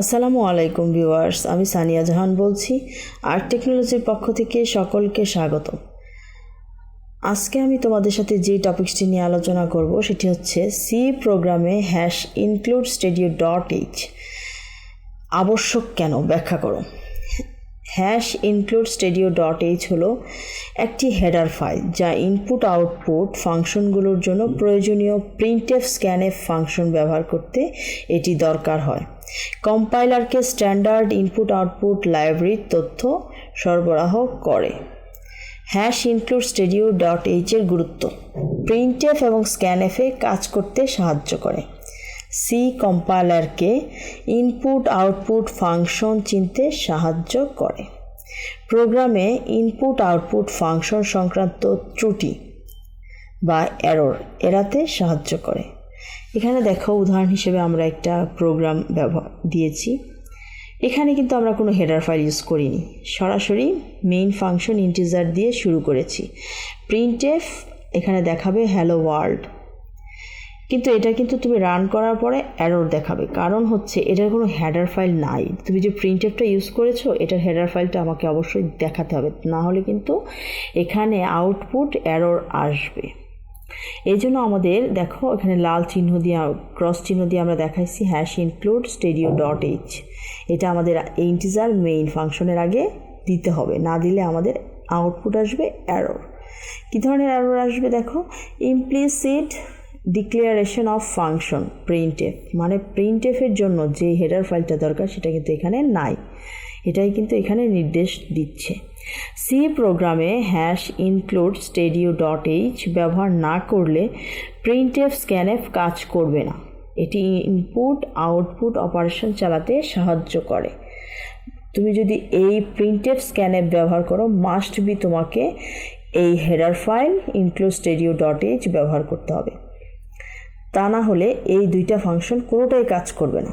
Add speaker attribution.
Speaker 1: আসসালামু আলাইকুম ভিউয়ার্স, আমি সানিয়া জাহান বলছি আর্ট টেকনোলজির পক্ষ থেকে সকলকে স্বাগত আজকে আমি তোমাদের সাথে যে টপিকসটি নিয়ে আলোচনা করব, সেটি হচ্ছে সি প্রোগ্রামে hash include stdio dot h আবশ্যক কেন? ব্যাখ্যা করো। Hash include stdio dot h হলো একটি হেডার ফাইল যা ইনপুট আউটপুট ফাংশনগুলোর জন্য প্রয়োজনীয় প্রিন্টএফ স্ক্যানে ফাংশন ব্যবহার করতে এটি দরকার হয়। কম্পাইলারকে স্ট্যান্ডার্ড ইনপুট আউটপুট লাইব্রেরির তথ্য সরবরাহ করে। হ্যাশ ইনক্লুড স্টেডিও ডট এইচের গুরুত্ব। প্রিন্টএফ এবং স্ক্যানএফে কাজ করতে সাহায্য করে। সি কম্পাইলারকে ইনপুট আউটপুট ফাংশন চিনতে সাহায্য করে। প্রোগ্রামে ইনপুট আউটপুট ফাংশন সংক্রান্ত ত্রুটি বা এরর এড়াতে সাহায্য করে। এখানে দেখো, উদাহরণ হিসেবে আমরা একটা প্রোগ্রাম ব্যবহার দিয়েছি। এখানে কিন্তু আমরা কোনো হেডার ফাইল ইউজ করিনি। সরাসরি মেইন ফাংশন ইন্টিজার দিয়ে শুরু করেছি। প্রিন্টএফ এখানে দেখাবে হ্যালো ওয়ার্ল্ড কিন্তু এটা কিন্তু তুমি রান করার পরে অ্যারোর দেখাবে। কারণ হচ্ছে, এটার কোনো হেডার ফাইল নাই। তুমি যে প্রিন্টএফটা ইউজ করেছ, এটার হেডার ফাইলটা আমাকে অবশ্যই দেখাতে হবে। না হলে কিন্তু এখানে আউটপুট অ্যারোর আসবে। এই জন্য আমাদের, দেখো, এখানে লাল চিহ্ন দিয়ে ক্রস চিহ্ন দিয়ে আমরা দেখাইছি hash include stdio dot h এটা আমাদের ইন্টিজার মেইন ফাংশনের আগে দিতে হবে, না দিলে আমাদের আউটপুট আসবে অ্যারোর কী ধরনের অ্যারোর আসবে দেখো? Implicit declaration of function printf মানে প্রিন্টএফের জন্য যে হেডার ফাইলটা দরকার, সেটা কিন্তু এখানে নাই। এটাই কিন্তু এখানে নির্দেশ দিচ্ছে। সি প্রোগ্রামে hash include stdio dot h ব্যবহার না করলে প্রিন্টএফ স্ক্যানএফ কাজ করবে না। এটি ইনপুট আউটপুট অপারেশন চালাতে সাহায্য করে। তুমি যদি এই প্রিন্টএফ স্ক্যানএফ ব্যবহার করো মাস্ট বি তোমাকে এই header file include stdio dot h ব্যবহার করতে হবে। তা না হলে এই দুইটা ফাংশন কোনোটাই কাজ করবে না।